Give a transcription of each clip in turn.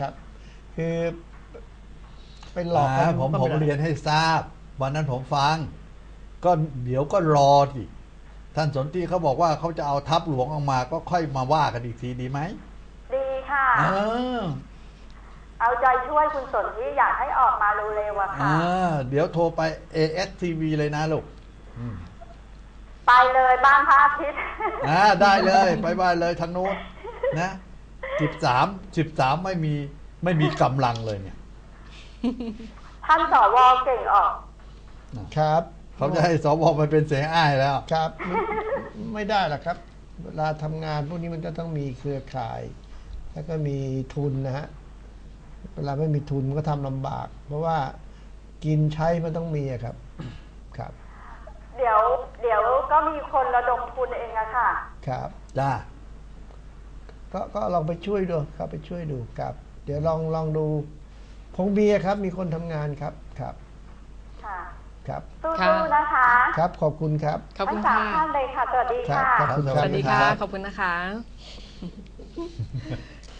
ครับ คือไปหลอกอ่ากันผมก็ผมไได้เรียนให้ทราบ วันนั้นผมฟัง ก็เดี๋ยวก็รอสิท่านสนที่เขาบอกว่าเขาจะเอาทัพหลวงออกมา ก็ค่อยมาว่ากันอีกทีดีไหมดีค่ะเออเอาใจช่วยคุณสนที่อยากให้ออกมาเร็วๆอะเอค่ะอเดี๋ยวโทรไป ASTV เลยนะลูกอืมไปเลยบ้านพระอาทิตย์อ่าได้เลย ไปบ้านเลยทางโน้นนะ สิบสามสิบสามไม่มีไม่มีกำลังเลยเนี่ย ท่านสวเก่งออก ครับเขาจะให้สวไปเป็นเสียงอ้ายแล้ว ครับไม่ไม่ได้หรอกครับ เวลาทำงานพวกนี้มันจะต้องมีเครือข่าย แล้วก็มีทุนนะฮะ เวลาไม่มีทุนมันก็ทำลำบาก เพราะว่ากินใช้มันต้องมีอะครับ ครับ เดี๋ยว เดี๋ยวก็มีคนระดมทุนเองอะค่ะ ครับ จ้า ก็ก็ลองไปช่วยดูครับไปช่วยดูครับ เดี๋ยวลองลองดูพงเบียร์ครับ มีคนทำงานครับครับค่ะครับ สู้ค่ะๆนะคะครับขอบคุณครับขอบทั้คุงณสามค่ะท่านเลยค่ะ สวัสดีค่ะครับขอบคุณสครับ วัสดีค่ะครับขอบคุณนะคะ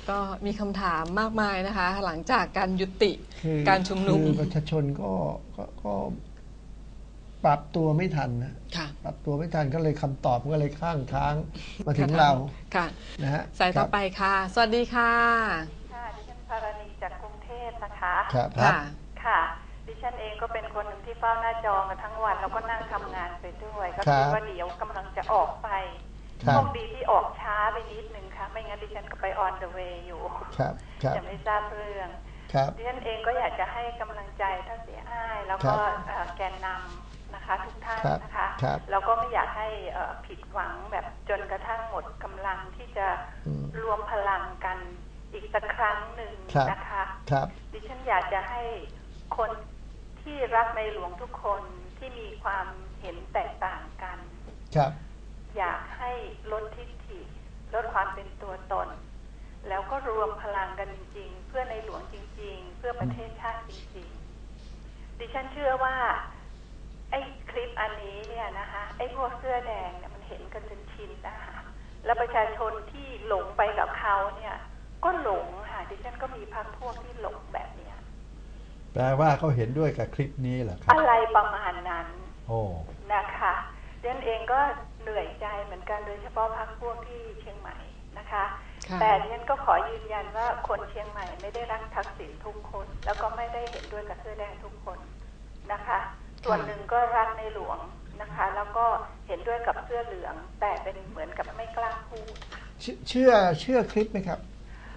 ก็มีคำถามมากมายนะคะ หลังจากการยุติคือการชุมนุม คือประชาชนก็ก็ก็ ปรับตัวไม่ทันนะค่ะ ปรับตัวไม่ทันก็เลยคำตอบก็เลยข้างค้างมาถึงเราค่ะ นะฮะสายต่อไปค่ะ สวัสดีค่ะ ค่ะดิฉันพารณีจากกรุงเทพนะคะครับครับค่ะค่ะ ดิฉันเองก็เป็นคนหนึ่งที่เฝ้าหน้าจอมาทั้งวัน แล้วก็นั่งทำงานไปด้วย ก็ครัคิดบว่าเดี๋ยวกำลังจะออกไปครับโชคดีที่ออกช้าไปนิดนึงค่ะ ไม่งั้นดิฉันก็ไป on the way อยู่ครับครับจะไม่ทราบเรื่องครับดิฉันเองก็อยากจะให้กำลังใจท่านเสียอ้ายแล้วก็ครับเอ่อแกนนำ นะคะทุกท่านครับนะคะครับแล้วก็ไม่อยากให้เอ่อผิดหวังแบบจนกระทั่งหมดกำลังที่จะอืม รวมพลังกันอีกสักครั้งหนึ่งครับ นะคะ ครับ ดิฉันอยากจะให้คนที่รักในหลวงทุกคนที่มีความเห็นแตกต่างกัน ครับ อยากให้ลดทิฐิลดความเป็นตัวตน แล้วก็รวมพลังกันจริง ๆ เพื่อในหลวงจริง ๆ เพื่อประเทศชาติจริง ๆ ดิฉันเชื่อว่า ไอ้คลิปอันนี้เนี่ยนะคะ ไอ้พวกเสื้อแดงเนี่ยมันเห็นกันจนชินนะคะแล้วประชาชนที่หลงไปกับเขาเนี่ย ก็หลงค่ะดิฉันก็มีพักพวกที่หลงแบบเนี้ยแปลว่าเขาเห็นด้วยกับคลิปนี้เหรอครับ อะไรประมาณนั้น โอ้นะคะเดนเองก็เหนื่อยใจเหมือนกันโดยเฉพาะพักพวกที่เชียงใหม่นะคะค่ะแต่ดิฉันก็ขอยืนยันว่าคนเชียงใหม่ไม่ได้รักทักษิณทุกคน แล้วก็ไม่ได้เห็นด้วยกับเสื้อแดงทุกคนนะคะ ส่วนหนึ่งก็รักในหลวง นะคะ แล้วก็เห็นด้วยกับเสื้อเหลือง แต่เป็นเหมือนกับไม่กล้าพูดเชื่อเชื่อคลิปไหมครับ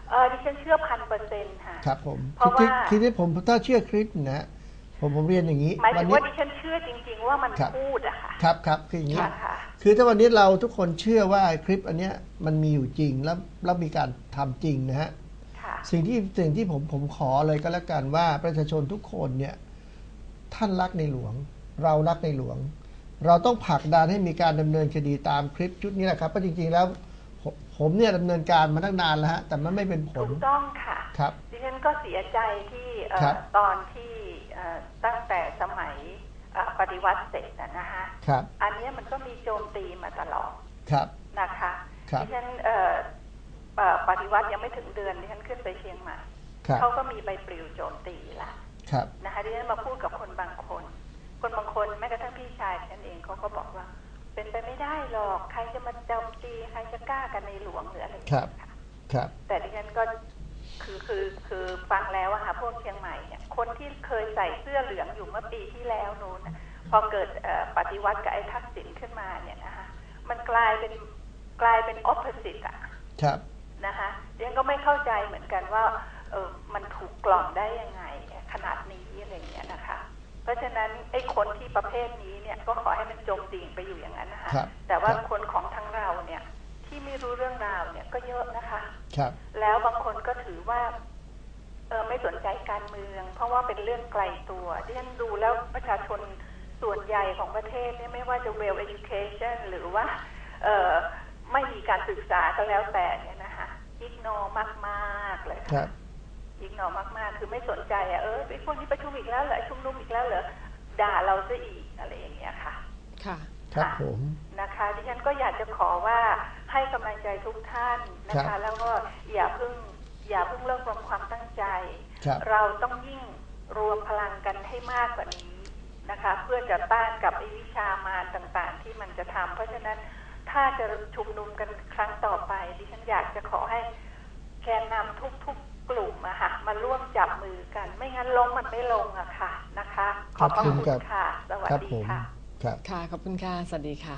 เออดิฉันเชื่อพันเปอร์เซ็นต์ค่ะ ครับผมเพราะคือว่าคือที่ผมถ้าเชื่อคลิปนะฮะผมผมเรียนอย่างนี้หมายถึงนี้ว่าดิฉันเชื่อจริง ๆ ว่ามันครับพูดอะค่ะครับครับคืออย่างนี้ค่ะค่ะคือถ้าวันนี้เราทุกคนเชื่อว่าคลิปอันเนี้ยมันมีอยู่จริงแล้วแล้วมีการทำจริงนะฮะค่ะสิ่งที่สิ่งที่ผมผมขอเลยก็แล้วกันว่าประชาชนทุกคนเนี่ยท่านรักในหลวง เรารักในหลวง เราต้องผลักดันให้มีการดำเนินคดีตามคลิปชุดนี้แหละครับเพราะจริงๆแล้วผมผมเนี่ยดำเนินการมาตั้งนานแล้วฮะแต่มันไม่เป็นผถูลกต้องค่ะครับดิฉันก็เสียใจที่เอ่อครับตอนที่เอ่อตั้งแต่สมัยเอ่อปฏิวัติเสร็จนะนะคะครับอันเนี้ยมันก็มีโจมตีมาตลอดครับนะคะครับดิฉันเอ่อเอ่อปฏิวัติยังไม่ถึงเดือนดิฉันขึ้นไปเชียงใหม่ครับเขาก็มีใบปลิวโจมตีละครับนะคะดิฉันมาพูดกับคนบางคน คนบางคนแม้กระทั่งพี่ชายดิฉันเองเขาก็บอกว่า เป็นไปไม่ได้หรอกใครจะมาโจมตีใครจะกล้ากันในหลวงหรืออะไรอย่างครัเงี้บยค่ะครับ แต่ดิฉันก็คือคือคือฟังแล้วอะค่ะพวกเชียงใหม่เนี่ยคนที่เคยใส่เสื้อเหลืองอยู่เมื่อปีที่แล้วนู้นน่ะพอเกิดเอ่อปฏิวัติกับไอ้ทักษิณขึ้นมาเนี่ยนะคะมันกลายเป็นกลายเป็น opposite อะครับนะคะดิฉันก็ไม่เข้าใจเหมือนกันว่าเออมันถูกกล่อมได้ยังไงขนาดนี้อะไรอย่างเงี้ยนะคะ เพราะฉะนั้นไอ้คนที่ประเภทนี้เนี่ยก็ขอให้มันจมดิ่งไปอยู่อย่างนั้นนะคะครับแต่ว่าครับ คนของทั้งเราเนี่ยที่ไม่รู้เรื่องราวเนี่ยก็เยอะนะคะ ครับ แล้วบางคนก็ถือว่าเออไม่สนใจการเมือง เพราะว่าเป็นเรื่องไกลตัวที่ฉันดูแล้วประชาชนส่วนใหญ่ของประเทศเนี่ยไม่ว่าจะ well education หรือว่าเออไม่มีการศึกษาก็แล้วแต่เนี่ยนะคะอิกนอมาก ๆ เลยคค่ะรับ อิกนอมากๆ คือไม่สนใจอะเออไอ้พวกนี้ประชุมอีกแล้วเหรอชุมนุมอีกแล้วเหรอด่าเราซะอีกอะไรอย่างเงี้ยค่ะ ค่ะครับค่ะผมนะคะดิฉันก็อยากจะขอว่าให้กำลังใจทุกท่านนะครัคะบแล้วก็อย่าเพิ่งอย่าเพิ่งเลิกรวมความตั้งใจครับเราต้องยิ่งรวมพลังกันให้มากกว่านี้นะคะ เพื่อจะต้านกับไอ้วิชามารต่างๆ ที่มันจะทำเพราะฉะนั้นถ้าจะชุมนุมกันครั้งต่อไป ดิฉันอยากจะขอให้แกนนำทุกๆ กลุ่มอะค่ะมาร่วมจับมือกัน ไม่งั้นลงมันไม่ลงอะค่ะนะคะ ขอบพระขอบคุณคุณครับค่ะ สวัสครับดีผมค่ะ ครับค่ะขอบคุณค่ะสวัสดีค่ะ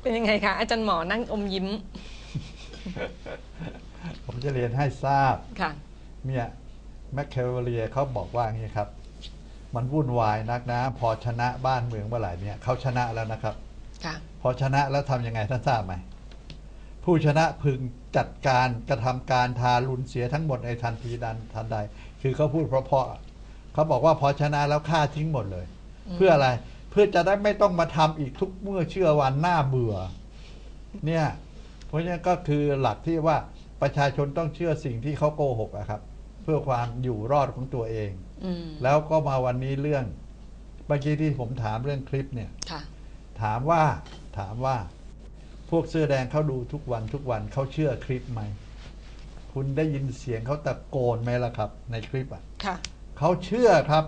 เป็นยังไงคะอาจารย์หมอนั่งอมยิ้ม ผมจะเรียนให้ทราบค่ะเนี่ยแมคเคเวเลียเขาบอกว่าอย่างนี้ครับ มันวุ่นวายนักนะ พอชนะบ้านเมืองเมื่อไหร่เนี่ยเขาชนะแล้วนะครับ ค่ะ พอชนะแล้วทำยังไงท่านทราบไหม ผู้ชนะพึงจัดการกระทำการทารุณเสียทั้งหมดในทันทีดันทันใด คือเขาพูดเพราะๆเขาบอกว่าพอชนะแล้วฆ่าทิ้งหมดเลยอืมเพื่ออะไรเพื่อจะได้ไม่ต้องมาทำอีกทุกเมื่อเชื่อวันหน้าเบื่อ เนี่ย เพราะฉะนั้นก็คือหลักที่ว่าประชาชนต้องเชื่อสิ่งที่เขาโกหกอะครับ เพื่อความอยู่รอดของตัวเองอืมแล้วก็มาวันนี้เรื่องเมื่อกี้ที่ผมถามเรื่องคลิปเนี่ยค่ะถามว่าถามว่า พวกเสื้อแดงเขาดูทุกวันทุกวันเขาเชื่อคลิปไหม คุณได้ยินเสียงเขาตะโกนไหมล่ะครับ ในคลิปอะค่ะ เขาเชื่อครับ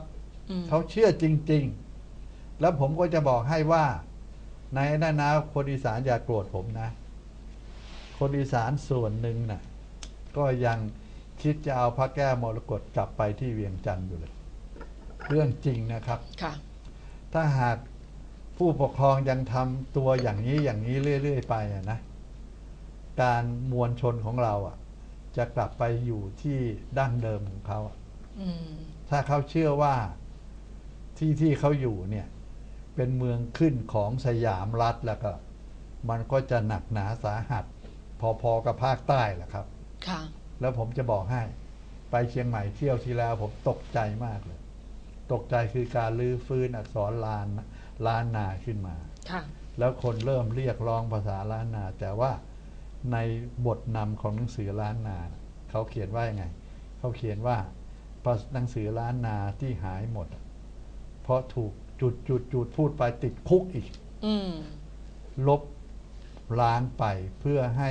อืมเขาเชื่อจริง ๆ แล้วผมก็จะบอกให้ว่า ในนั้นนะคนอีสานอย่าโกรธผมนะ คนอีสานส่วนหนึ่งน่ะ ก็ยังคิดจะเอาพระแก้วมรกตกลับไปที่เวียงจันทร์อยู่เลย เรื่องจริงนะครับ ค่ะ ถ้าหาก ผู้ปกครองยังทำตัวอย่างนี้อย่างนี้เรื่อย ๆ ไปอะนะ การมวลชนของเราอะ จะกลับไปอยู่ที่ดั้งเดิมของเขาอะอืมถ้าเขาเชื่อว่าที่ที่เขาอยู่เนี่ย เป็นเมืองขึ้นของสยามรัฐแล้วก็ มันก็จะหนักหนาสาหัส พอๆกับภาคใต้แหละครับ ค่ะ แล้วผมจะบอกให้ ไปเชียงใหม่เที่ยวที่แล้วผมตกใจมากเลย ตกใจคือการลื้อฟื้นอักษรลาน ล้านนาขึ้นมาค่ะแล้วคนเริ่มเรียกร้องภาษาล้านนา แต่ว่าในบทนำของหนังสือล้านนาเขาเขียนว่ายังไง เขาเขียนว่าหนังสือล้านนาที่หายหมดอะเพราะถูกจุดจุดจุดพูดไปติดคุกอีกอืมลบล้างไปเพื่อให้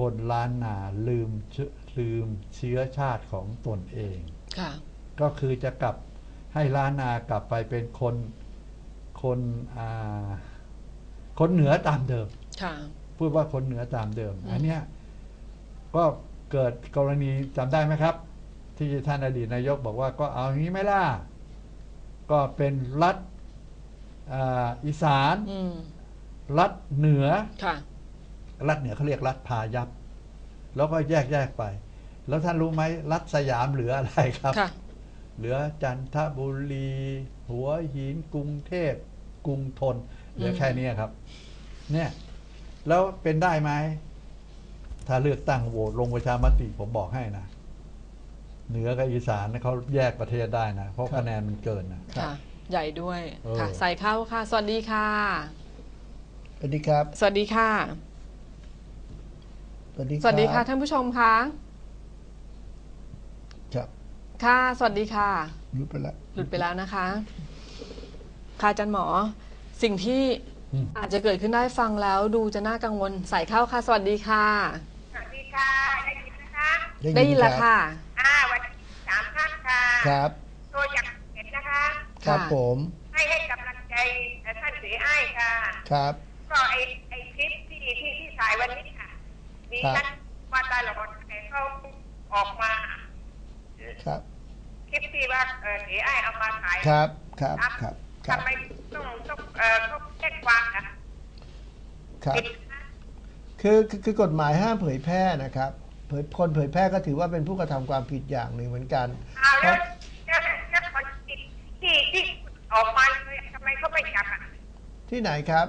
คนล้านนาลืมเชื้อลืมเชื้อชาติของตนเองค่ะก็คือจะกลับให้ล้านนากลับไปเป็นคน คนอ่าคนเหนือตามเดิมค่ะพูดว่าคนเหนือตามเดิมอืมอันเนี้ยก็เกิดกรณีจำได้ไหมครับ ที่ท่านอดีตนายกบอกว่าก็เอาอย่างนี้ไหมล่ะ ก็เป็นรัฐอ่าอีสานอืมรัฐเหนือค่ะรัฐเหนือเขาเรียกรัฐพายัพแล้วก็แยกแยกไป แล้วท่านรู้ไหมรัฐสยามเหลืออะไรครับค่ะเหลือจันทบุรี หัวหินกรุงเทพ กรุงทนเหลือแค่เนี้ยครับ เนี่ย แล้วเป็นได้ไหม ถ้าเลือกตั้งโหวตลงประชามติผมบอกให้นะ เหนือกับอีสานเขาแยกประเทศได้นะ เพราะครับคะแนนมันเกินนะครับค่ะ ใหญ่ด้วยเออค่ะ ใส่เข้าค่ะ สวัสดีค่ะ สวัสดีครับ สวัสดีค่ะ สวัสดีสวัสดีค่ะรับท่านผู้ชมคะครับ ค่ะ สวัสดีค่ะหยุดไปแล้ว หลุดไปแล้วนะคะ ค่ะอาจารย์หมอ สิ่งที่อืมอาจจะเกิดขึ้นได้ฟังแล้ว ดูจะน่ากังวลใส่เข้าค่ะ สวัสดีค่ะ สวัสดีค่ะ ได้ยินนะคะได้ยินแล้วรับค่ะ อ่าวันนี้สามท่านค่ะครับโทรจากเห็นนะคะ ครับค่ะผม ให้ให้กำลังใจเอ่อท่านเสียอ้ายค่ะ ครับ ก็ไอไอคลิปที่ที่ที่ถ่ายวันนี้ค่ะ มีครับท่านว่าตลอดแต่เขาออกมา ครับ คลิปที่ว่าเออเสียอ้ายเอามาถ่ายครับ ครับครับครับ ทำไมต้องต้องเออต้องแจ้งความนะครับผิดนะคะคือคือคือกฎหมายห้ามเผยแพร่นะครับเผยคนเผยแพร่ก็ถือว่าเป็นผู้กระทำความผิดอย่างหนึ่งเหมือนกัน เอาแล้วแล้วแล้วคนที่ที่ที่ออกมาเลยทำไมเขาไม่จับอะที่ไหนครับ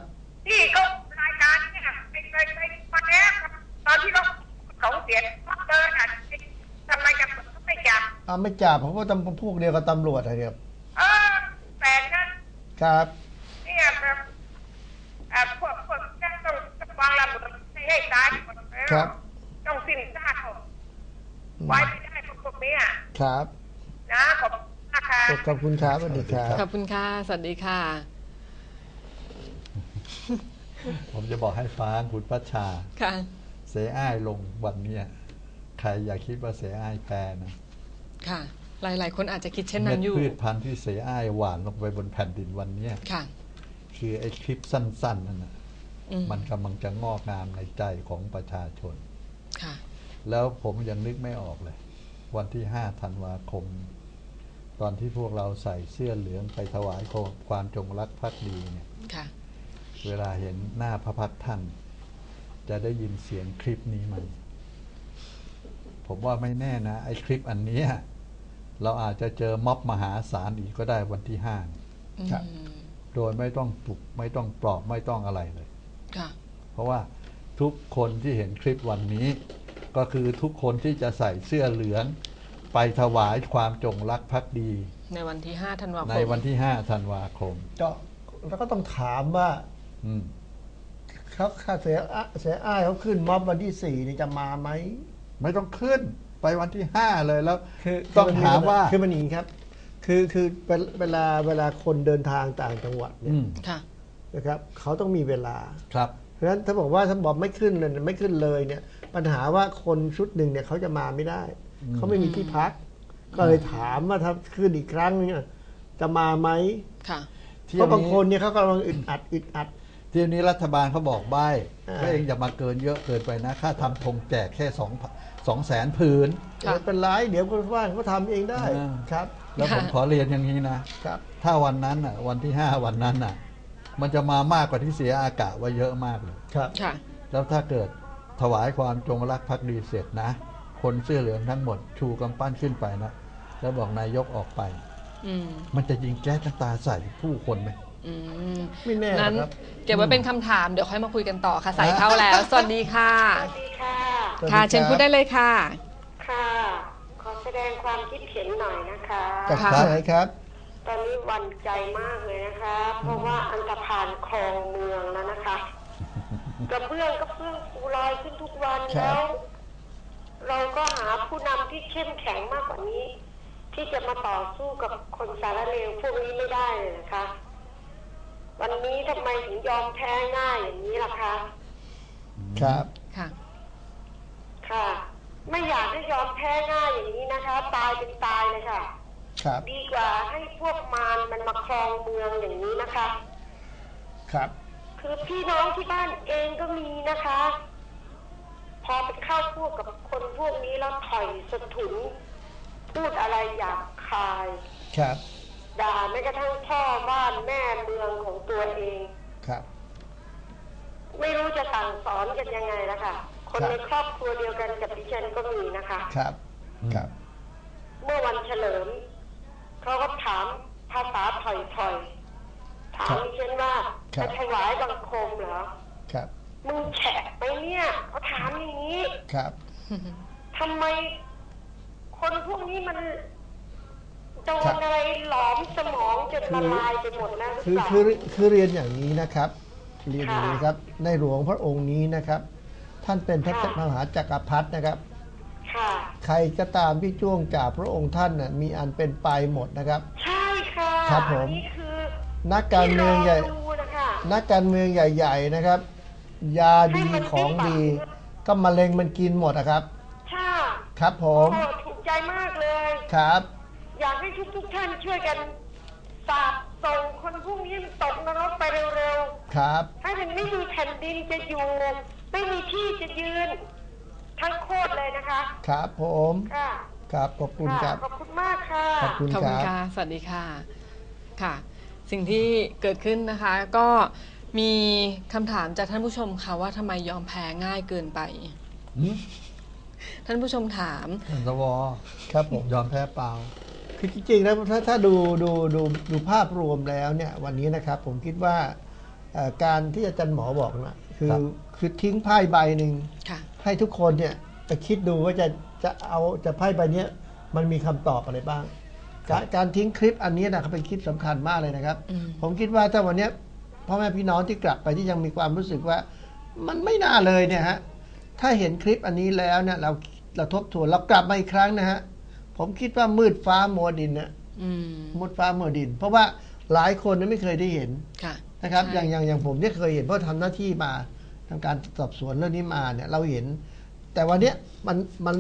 ที่เขารายการเนี่ยไปไปไปมาแล้วตอนที่เราเขาเสียเขาเดินอะทำไมจะเขาไม่จับ เอาไม่จับเพราะว่าตำพวกเดียวกับตำรวจอะครับ เออแปลกนะ ครับเนี่ยแบบเอ่อพวกพวกจะต้องต้องวางระเบิดให้ให้ตายหมดแล้วครับ ต้องสิ้นซากเขาอืมไว้ไม่ได้พวกพวกเนี้ยครับนะขอบคุณนะคะขอบคุณครับสวัสดีครับ ขอบคุณค่ะ สวัสดีค่ะ ผมจะบอกให้ฟังคุณพัชชา ค่ะ เสอ้ายลงวันเนี้ยใครอย่าคิดว่าเสียอ้ายแพ้นะ ค่ะ หลายๆ คนอาจจะคิดเช่นเม็นั้ดนอยู่พืชพันธุ์ที่เสียอ้ายหวานลงไปบนแผ่นดินวันเนี้ยค่ะ คือไอ้คลิปสั้นๆนั่นนะอืมมันกำลังจะงอกงามในใจของประชาชน ค่ะ แล้วผมยังนึกไม่ออกเลย วันที่ห้าธันวาคม ตอนที่พวกเราใส่เสื้อเหลืองไปถวายความจงรักภักดีเนี่ยค่ะ เวลาเห็นหน้าพระพักตร์ท่าน จะได้ยินเสียงคลิปนี้ไหมผมว่าไม่แน่นะ ไอ้คลิปอันเนี้ย เราอาจจะเจอม็อบมหาศาลอีกก็ได้วันที่ห้าครับอืมโดยไม่ต้องปลุกไม่ต้องปลอบไม่ต้องอะไรเลยค่ะเพราะว่าทุกคนที่เห็นคลิปวันนี้ ก็คือทุกคนที่จะใส่เสื้อเหลือง ไปถวายความจงรักภักดี ในวันที่5ธันวาคม ในวันที่ห้าธันวาคม ก็แล้วก็ต้องถามว่าอืมเขาค่าเสียอะเสียอ้ายเขาขึ้นม็อบวันที่สี่นี่จะมาไหม ไม่ต้องขึ้น ไปวันที่ห้าเลยแล้วคือต้องถามว่าคือมันอย่างนี้ครับ คือคือเวลเวลาเวลาคนเดินทางต่างจังหวัดเนี่อืยมค่ะนะครับเขาต้องมีเวลาครับเพราะฉะนั้นถ้าบอกว่าถ้าบอกไม่ขึ้นเลยไม่ขึ้นเลยเนี่ย ปัญหาว่าคนชุดหนึ่งเนี่ยเขาจะมาไม่ได้อืมเขาไม่มีที่พัก ก็เลยถามว่าถ้าขึ้นอีกครั้งเนี่ยจะมาไหมค่ะเพราะบางคนเนี่ยเขากำลังอึดอัดอึดอัดเที่ยวนี้รัฐบาลเขาบอกใบ้อ่าก็เองอย่ามาเกินเยอะเกินไปนะ ค่าทำธงแจกแค่สอง สองแสนผืนค่ะไม่เป็นไรเดี๋ยวคนว่างเขาทำเองได้อ่า ครับ แล้วผมขอเรียนอย่างนี้นะ ครับ ถ้าวันนั้นอะ วันที่ห้าวันนั้นอะ มันจะมามากกว่าที่เสียอากาศไว่าเยอะมากเลย ครับ ค่ะ แล้วถ้าเกิดถวายความจงรักภักดีเสร็จนะ คนเสื้อเหลืองทั้งหมดชูกำปั้นขึ้นไปนะ แล้วบอกนายกออกไป อืมมันจะยิงแก๊สน้ำตาใส่ผู้คนไหม อืมไม่แน่นั้นนะครับ เก็บไว้เป็นคำถามเดี๋ยวค่อยมาคุยกันต่อค่ะสายเข้าแล้ว สวัสดีค่ะ สวัสดีค่ะสวัสดี ค่ะเชิญรับพูดได้เลยค่ะ ค่ะ ขอแสดงความคิดเห็นหน่อยนะคะจากค่ะ ที่ไหนครับ ตอนนี้หวันใจมากเลยนะคะ เพราะว่าอันตรพานคลองเมืองแล้วนะคะกระเบื้องก็เบื้องปูลอยขึ้นทุกวันครับ แล้ว เราก็หาผู้นำที่เข้มแข็งมากกว่านี้ ที่จะมาต่อสู้กับคนสารเลวพวกนี้ไม่ได้เลยนะคะ วันนี้ทำไมถึงยอมแพ้ง่ายอย่างนี้ล่ะคะ ครับ ค่ะค่ะ ไม่อยากให้ยอมแพ้ง่ายอย่างนี้นะคะ ตายเป็นตายเลยค่ะ ครับ ดีกว่าให้พวกมารมันมาครองเมืองอย่างนี้นะคะ ครับ คือพี่น้องที่บ้านเองก็มีนะคะ พอไปเข้าพวกกับคนพวกนี้แล้วถอยสะถุนพูดอะไรหยาบคาย ครับ ด่าแม้กระทั่งพ่อบ้านแม่เมืองของตัวเอง ครับ ไม่รู้จะสั่งสอนกันยังไงละค่ะ คนครับในครอบครัวเดียวกันกับดิฉันก็มีนะคะ ครับ ครับ เมื่อวันเฉลิมเขาก็ถามภาษาถอยๆถามดิฉันว่าครัจะบถวายบังคมเหรอ ครับ มึงแฉะไปเนี่ยเขาถามอย่างนี้ ครับทำไมคนพวกนี้มันโดครันบอะไรหลอมสมองจนละลายไปหมดแล้วหรือคือเปล่าคือคือเรียนอย่างนี้นะครับ เรียนอย่างนี้ครับ ในหลวงพระองค์นี้นะครับ ท่านเป็นพระค่ะ มหาจักรพรรดินะครับ ค่ะ ใครก็ตามที่จ้วงจากพระองค์ท่านน่ะมีอันเป็นไปหมดนะครับ ใช่ค่ะครับผมนี่คือนักการเมืองใหญ่ ที่รดูนะคะนักการเมืองใหญ่ ๆ นะครับ ยาดีให้มันของดีวิบัติก็มะเร็งมันกินหมดนะครับ ค่ะครับผโอ้มถูกใจมากเลย ครับ อยากให้ทุกทุกๆท่านช่วยกันสาบส่งคนพวกนี้มันตกนรกไปเร็วครับ ๆ ให้มันไม่มีแผ่นดินจะอยู่ ไม่มีที่จะยืน ทั้งโคตรเลยนะคะครับผม ค่ะครับ ขอบคุณคค่ะรับขอบคุณมากค่ะ ขอบคุณขอบคคุณรับ ค่ะ สวัสดีค่ะ ค่ะ สิ่งที่เกิดขึ้นนะคะ ก็มีคำถามจากท่านผู้ชมค่ะว่าทำไมยอมแพ้ง่ายเกินไป หืมท่านผู้ชมถาม ท่านสวครับผม ยอมแพ้เปล่า คือจริงๆแล้วถ้าถ้าดูดูดูดูภาพรวมแล้วเนี่ยวันนี้นะครับผมคิดว่าเอ่อการที่อาจารย์หมอบอกนะคือครับ คือทิ้งไพ่ใบหนึ่งค่ะให้ทุกคนเนี่ยไปคิดดูว่าจะจะเอาจะไพ่ใบเนี้ยมันมีคำตอบอะไรบ้างการการทิ้งคลิปอันนี้นะครับเป็นคลิปสำคัญมากเลยนะครับอืมผมคิดว่าถ้าวันเนี้ยพ่อแม่พี่น้องที่กลับไปที่ยังมีความรู้สึกว่า มันไม่น่าเลยเนี่ยฮะถ้าเห็นคลิปอันนี้แล้วเนี่ยเราเราทบทวนเรากลับมาอีกครั้งนะฮะผมคิดว่ามืดฟ้ามัวดินนะอืมมืดฟ้ามัวดิน เพราะว่าหลายคนนั้นไม่เคยได้เห็นค่ะนะครับใช่อย่างอย่างอย่างผมเนี่ยเคยเห็นเพราะทำหน้าที่มา ทำการสอบสวนเรื่องนี้มาเนี่ยเราเห็น แต่วันเนี้ยมันมัน